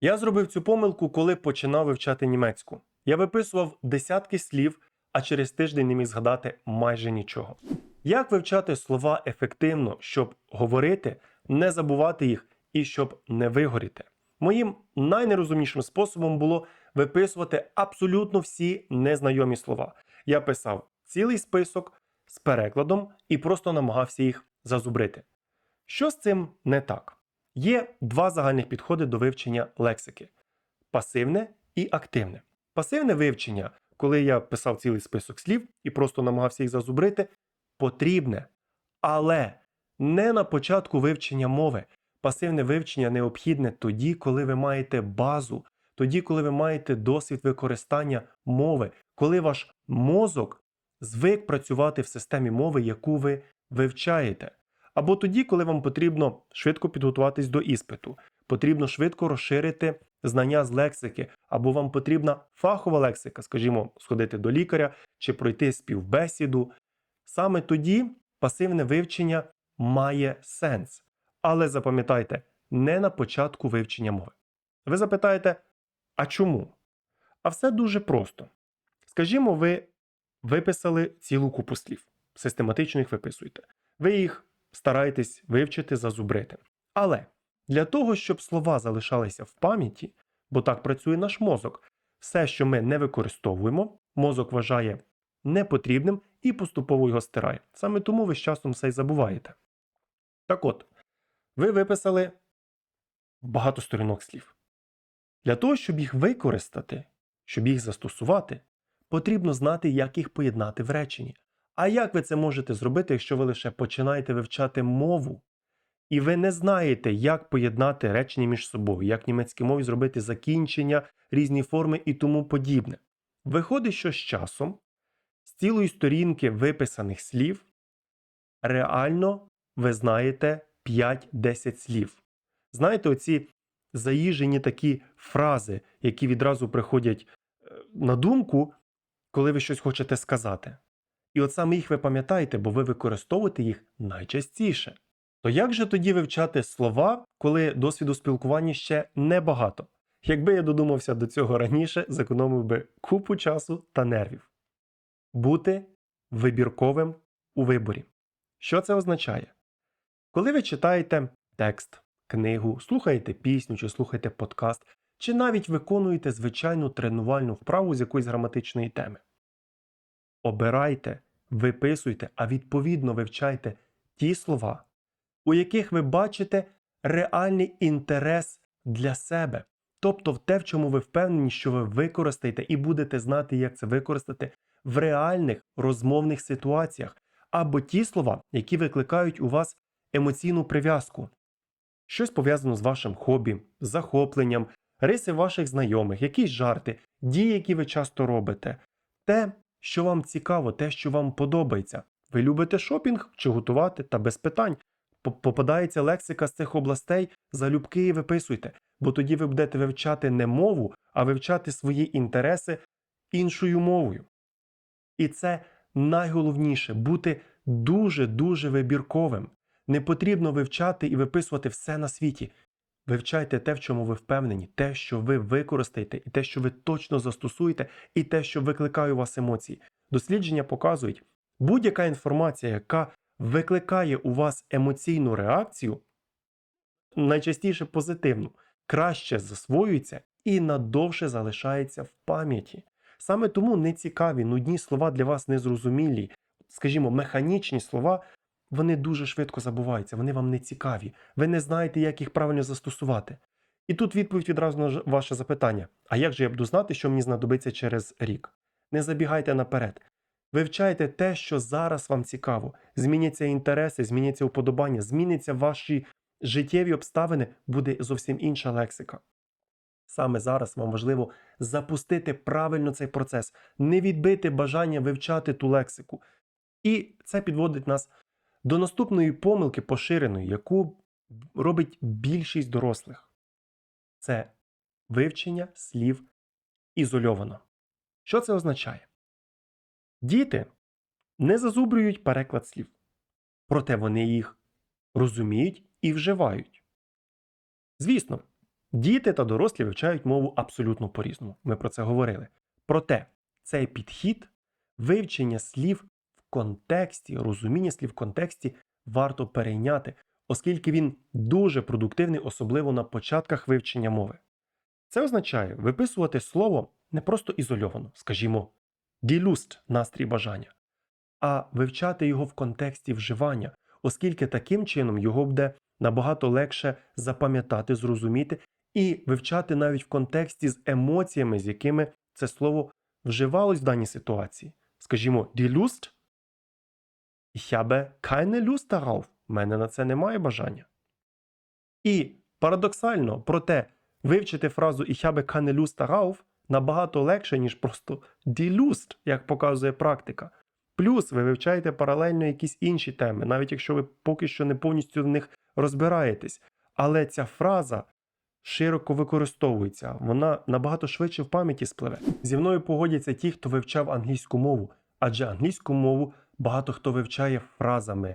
Я зробив цю помилку, коли починав вивчати німецьку. Я виписував десятки слів, а через тиждень не міг згадати майже нічого. Як вивчати слова ефективно, щоб говорити, не забувати їх і щоб не вигоріти? Моїм найнерозумнішим способом було виписувати абсолютно всі незнайомі слова. Я писав цілий список з перекладом і просто намагався їх зазубрити. Що з цим не так? Є два загальних підходи до вивчення лексики: пасивне і активне. Пасивне вивчення, коли я писав цілий список слів і просто намагався їх зазубрити, потрібне. Але не на початку вивчення мови. Пасивне вивчення необхідне тоді, коли ви маєте базу, тоді, коли ви маєте досвід використання мови, коли ваш мозок звик працювати в системі мови, яку ви вивчаєте. Або тоді, коли вам потрібно швидко підготуватись до іспиту, потрібно швидко розширити знання з лексики, або вам потрібна фахова лексика, скажімо, сходити до лікаря чи пройти співбесіду. Саме тоді пасивне вивчення має сенс. Але запам'ятайте, не на початку вивчення мови. Ви запитаєте, а чому? А все дуже просто. Скажімо, ви виписали цілу купу слів, систематично їх виписуєте. Ви їх стараєтесь вивчити, зазубрити. Але для того, щоб слова залишалися в пам'яті, бо так працює наш мозок, все, що ми не використовуємо, мозок вважає непотрібним і поступово його стирає. Саме тому ви з часом все й забуваєте. Так от, ви виписали багато сторінок слів. Для того, щоб їх використати, щоб їх застосувати, потрібно знати, як їх поєднати в реченні. А як ви це можете зробити, якщо ви лише починаєте вивчати мову, і ви не знаєте, як поєднати речення між собою, як в німецькій мові зробити закінчення, різні форми і тому подібне? Виходить, що з часом з цілої сторінки виписаних слів реально ви знаєте 5-10 слів. Знаєте, оці заїжджені такі фрази, які відразу приходять е, на думку, коли ви щось хочете сказати. І от саме їх ви пам'ятаєте, бо ви використовуєте їх найчастіше. То як же тоді вивчати слова, коли досвіду спілкування ще небагато? Якби я додумався до цього раніше, зекономив би купу часу та нервів. Бути вибірковим у виборі. Що це означає? Коли ви читаєте текст, книгу, слухаєте пісню чи слухаєте подкаст, чи навіть виконуєте звичайну тренувальну вправу з якоїсь граматичної теми. Обирайте, виписуйте, а відповідно вивчайте ті слова, у яких ви бачите реальний інтерес для себе, тобто в те, в чому ви впевнені, що ви використаєте і будете знати, як це використати в реальних розмовних ситуаціях, або ті слова, які викликають у вас емоційну прив'язку, щось пов'язано з вашим хобі, захопленням, риси ваших знайомих, якісь жарти, дії, які ви часто робите, те, що вам цікаво, те, що вам подобається. Ви любите шопінг чи готувати та без питань. Попадається лексика з цих областей, залюбки і виписуйте, бо тоді ви будете вивчати не мову, а вивчати свої інтереси іншою мовою. І це найголовніше бути дуже-дуже вибірковим. Не потрібно вивчати і виписувати все на світі. Вивчайте те, в чому ви впевнені, те, що ви використаєте, і те, що ви точно застосуєте, і те, що викликає у вас емоції. Дослідження показують, будь-яка інформація, яка викликає у вас емоційну реакцію, найчастіше позитивну, краще засвоюється і надовше залишається в пам'яті. Саме тому нецікаві, нудні слова для вас незрозумілі, скажімо, механічні слова, вони дуже швидко забуваються, вони вам не цікаві. Ви не знаєте, як їх правильно застосувати. І тут відповідь відразу на ваше запитання: а як же я буду знати, що мені знадобиться через рік? Не забігайте наперед. Вивчайте те, що зараз вам цікаво. Зміняться інтереси, зміняться уподобання, зміняться ваші життєві обставини, буде зовсім інша лексика. Саме зараз вам важливо запустити правильно цей процес, не відбити бажання вивчати ту лексику. І це підводить нас до наступної помилки поширеної, яку робить більшість дорослих. Це вивчення слів ізольовано. Що це означає? Діти не зазубрюють переклад слів, проте вони їх розуміють і вживають. Звісно, Діти та дорослі вивчають мову абсолютно по-різному. Ми про це говорили. Проте цей підхід вивчення слів контексті, розуміння слів в контексті варто перейняти, оскільки він дуже продуктивний, особливо на початках вивчення мови. Це означає виписувати слово не просто ізольовано, скажімо, ділюст настрій бажання, а вивчати його в контексті вживання, оскільки таким чином його буде набагато легше запам'ятати, зрозуміти і вивчати навіть в контексті з емоціями, з якими це слово вживалось в даній ситуації. Скажімо, Lust, ich habe keine Lust darauf. У мене на це немає бажання. І парадоксально, проте, вивчити фразу Ich habe keine Lust darauf набагато легше, ніж просто die Lust, як показує практика. Плюс ви вивчаєте паралельно якісь інші теми, навіть якщо ви поки що не повністю в них розбираєтесь. Але ця фраза широко використовується, вона набагато швидше в пам'яті спливе. Зі мною погодяться ті, хто вивчав англійську мову, адже англійську мову багато хто вивчає фразами,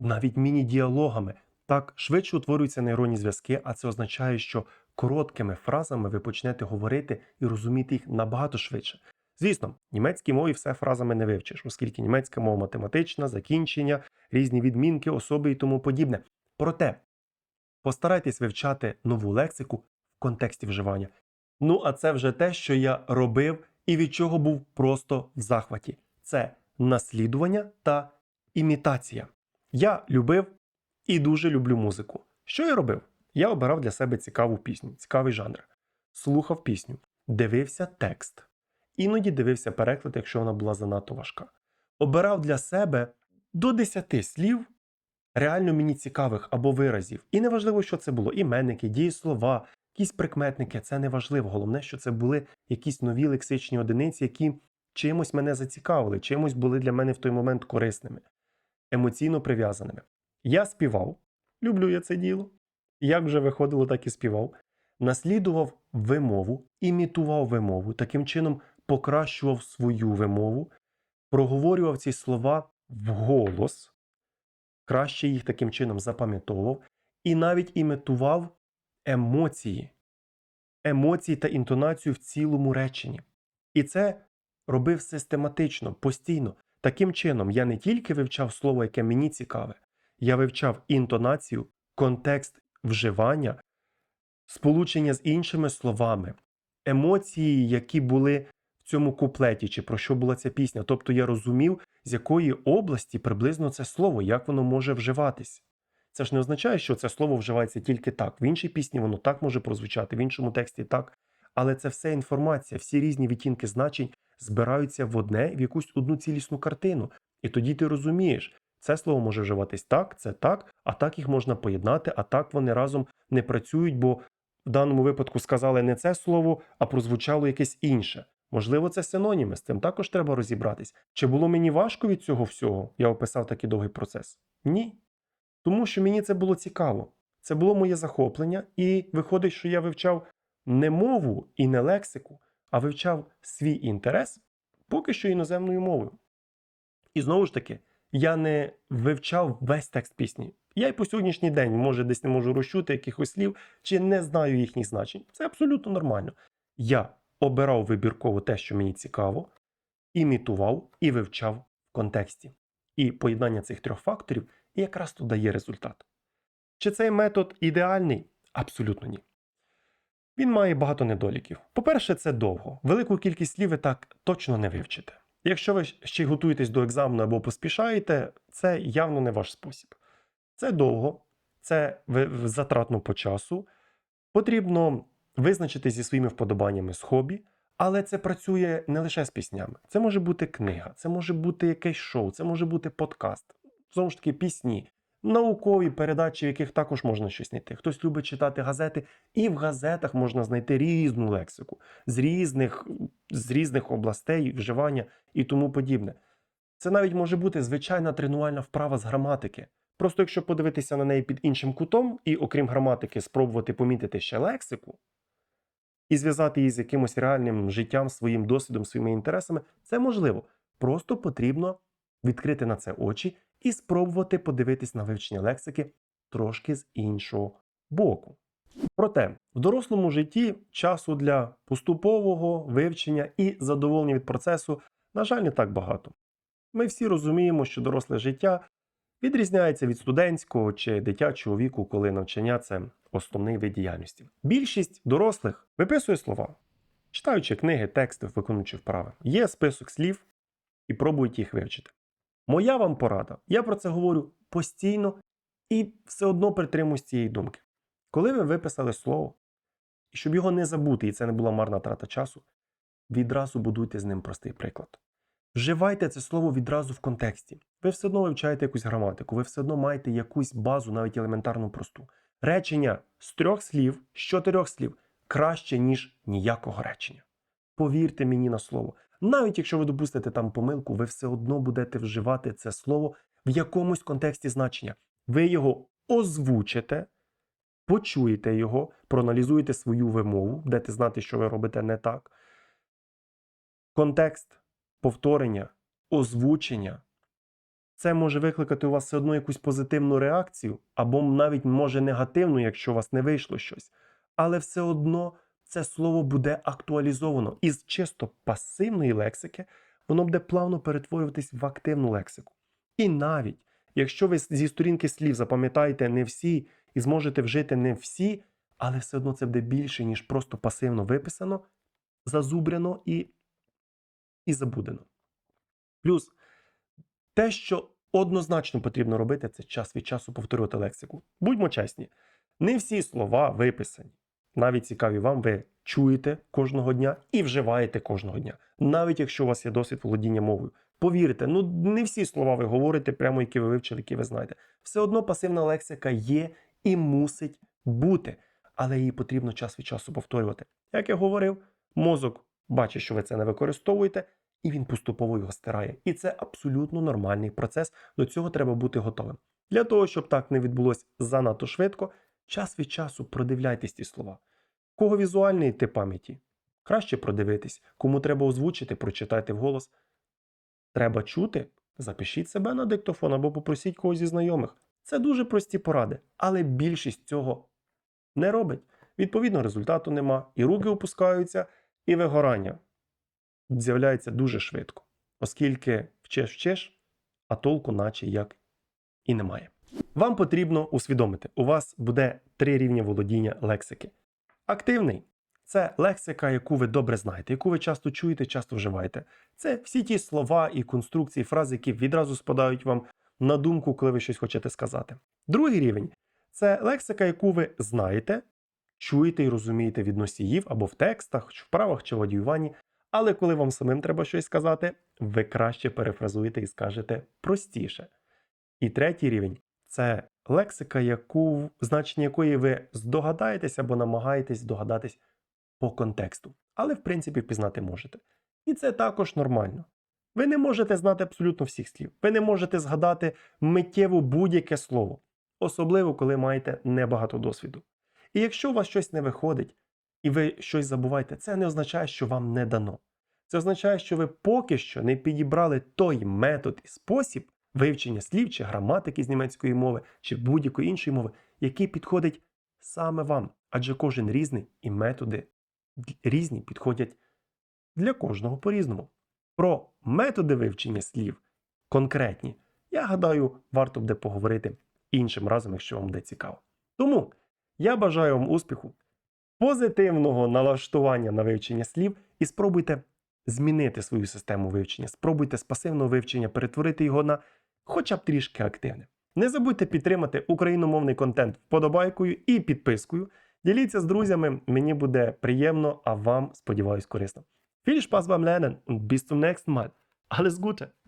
навіть міні-діалогами. Так швидше утворюються нейронні зв'язки, а це означає, що короткими фразами ви почнете говорити і розуміти їх набагато швидше. Звісно, німецькій мові все фразами не вивчиш, оскільки німецька мова математична, закінчення, різні відмінки, особи і тому подібне. Проте постарайтесь вивчати нову лексику в контексті вживання. Ну, а це вже те, що я робив і від чого був просто в захваті. Це наслідування та імітація. Я любив і дуже люблю музику. Що я робив? Я обирав для себе цікаву пісню, цікавий жанр. Слухав пісню, дивився текст. Іноді дивився переклад, якщо вона була занадто важка. Обирав для себе до 10 слів, реально мені цікавих або виразів. І неважливо, що це було: іменники, дієслова, якісь прикметники, це не важливо. Головне, що це були якісь нові лексичні одиниці, які чимось мене зацікавили, чимось були для мене в той момент корисними, емоційно прив'язаними. Я співав, люблю я це діло. Як вже виходило, так і співав. Наслідував вимову, імітував вимову, таким чином покращував свою вимову, проговорював ці слова вголос, краще їх таким чином запам'ятовував, і навіть імітував емоції, емоції та інтонацію в цілому реченні. І це робив систематично, постійно. Таким чином, я не тільки вивчав слово, яке мені цікаве, я вивчав інтонацію, контекст вживання, сполучення з іншими словами, емоції, які були в цьому куплеті, чи про що була ця пісня. Тобто я розумів, з якої області приблизно це слово, як воно може вживатись. Це ж не означає, що це слово вживається тільки так. В іншій пісні воно так може прозвучати, в іншому тексті так. Але це все інформація, всі різні відтінки значень збираються в одне в якусь одну цілісну картину. І тоді ти розумієш, це слово може вживатись так, це так, а так їх можна поєднати, а так вони разом не працюють, бо в даному випадку сказали не це слово, а прозвучало якесь інше. Можливо, це синоніми, з цим також треба розібратись. Чи було мені важко від цього всього? Я описав такий довгий процес? Ні. Тому що мені це було цікаво. Це було моє захоплення, і виходить, що я вивчав не мову і не лексику, а вивчав свій інтерес поки що іноземною мовою. І знову ж таки, я не вивчав весь текст пісні. Я й по сьогоднішній день, може, десь не можу розчути якихось слів, чи не знаю їхніх значень. Це абсолютно нормально. Я обирав вибірково те, що мені цікаво, імітував і вивчав в контексті. І поєднання цих трьох факторів якраз тут дає результат. Чи цей метод ідеальний? Абсолютно ні. Він має багато недоліків. По-перше, це довго. Велику кількість слів ви так точно не вивчите. Якщо ви ще готуєтесь до екзамену або поспішаєте, це явно не ваш спосіб. Це довго, це затратно по часу. Потрібно визначитись зі своїми вподобаннями з хобі, але це працює не лише з піснями. Це може бути книга, це може бути якесь шоу, це може бути подкаст. Знову ж таки, пісні, наукові передачі, в яких також можна щось знайти. Хтось любить читати газети, і в газетах можна знайти різну лексику з різних, з різних областей вживання і тому подібне. Це навіть може бути звичайна тренувальна вправа з граматики. Просто якщо подивитися на неї під іншим кутом, і окрім граматики, спробувати помітити ще лексику і зв'язати її з якимось реальним життям, своїм досвідом, своїми інтересами, це можливо. Просто потрібно відкрити на це очі і спробувати подивитись на вивчення лексики трошки з іншого боку. Проте в дорослому житті часу для поступового вивчення і задоволення від процесу, на жаль, не так багато. Ми всі розуміємо, що доросле життя відрізняється від студентського чи дитячого віку, коли навчання це основний вид діяльності. Більшість дорослих виписує слова, читаючи книги, тексти, виконуючи вправи. Є список слів і пробують їх вивчити. Моя вам порада. Я про це говорю постійно і все одно притримуюсь цієї думки. Коли ви виписали слово, і щоб його не забути, і це не була марна трата часу, відразу будуйте з ним простий приклад. Вживайте це слово відразу в контексті. Ви все одно вивчаєте якусь граматику, ви все одно маєте якусь базу, навіть елементарну просту. Речення з трьох слів, з чотирьох слів краще, ніж ніякого речення. Повірте мені на слово. Навіть якщо ви допустите там помилку, ви все одно будете вживати це слово в якомусь контексті значення. Ви його озвучите, почуєте його, проаналізуєте свою вимову, будете знати, що ви робите не так. Контекст, повторення, озвучення. Це може викликати у вас все одно якусь позитивну реакцію, або навіть може негативну, якщо у вас не вийшло щось. Але все одно це слово буде актуалізовано. Із чисто пасивної лексики воно буде плавно перетворюватись в активну лексику. І навіть якщо ви зі сторінки слів запам'ятаєте не всі і зможете вжити не всі, але все одно це буде більше, ніж просто пасивно виписано, зазубряно і, і забудено. Плюс те, що однозначно потрібно робити, це час від часу повторювати лексику. Будьмо чесні, не всі слова виписані. Навіть цікаві вам, ви чуєте кожного дня і вживаєте кожного дня, навіть якщо у вас є досвід володіння мовою. Повірте, ну не всі слова ви говорите, прямо які ви вивчили, які ви знаєте. Все одно пасивна лексика є і мусить бути, але її потрібно час від часу повторювати. Як я говорив, мозок бачить, що ви це не використовуєте, і він поступово його стирає. І це абсолютно нормальний процес. До цього треба бути готовим. Для того, щоб так не відбулося занадто швидко, час від часу продивляйтесь ці слова. Кого візуальний тип пам'яті? Краще продивитись. Кому треба озвучити, прочитайте вголос. Треба чути, запишіть себе на диктофон або попросіть когось зі знайомих. Це дуже прості поради, але більшість цього не робить. Відповідно, результату нема, і руки опускаються, і вигорання з'являється дуже швидко, оскільки вчеш вчеш, а толку наче як і немає. Вам потрібно усвідомити, у вас буде три рівні володіння лексики. Активний це лексика, яку ви добре знаєте, яку ви часто чуєте, часто вживаєте. Це всі ті слова і конструкції, фрази, які відразу спадають вам на думку, коли ви щось хочете сказати. Другий рівень це лексика, яку ви знаєте, чуєте і розумієте від носіїв або в текстах, чи вправах чи в адіюванні. Але коли вам самим треба щось сказати, ви краще перефразуєте і скажете простіше. І третій рівень це лексика, яку, значення якої ви здогадаєтесь або намагаєтесь здогадатись по контексту. Але, в принципі, впізнати можете. І це також нормально. Ви не можете знати абсолютно всіх слів. Ви не можете згадати миттєво будь-яке слово, особливо коли маєте небагато досвіду. І якщо у вас щось не виходить, і ви щось забуваєте, це не означає, що вам не дано. Це означає, що ви поки що не підібрали той метод і спосіб вивчення слів чи граматики з німецької мови, чи будь-якої іншої мови, який підходить саме вам. Адже кожен різний і методи різні підходять для кожного по-різному. Про методи вивчення слів конкретні, я гадаю, варто буде поговорити іншим разом, якщо вам буде цікаво. Тому я бажаю вам успіху позитивного налаштування на вивчення слів і спробуйте змінити свою систему вивчення. Спробуйте з пасивного вивчення перетворити його на хоча б трішки активне. Не забудьте підтримати україномовний контент вподобайкою і підпискою. Діліться з друзями, мені буде приємно, а вам, сподіваюсь, корисно. Viel Spaß beim Lernen und bis zum. Alles Gute!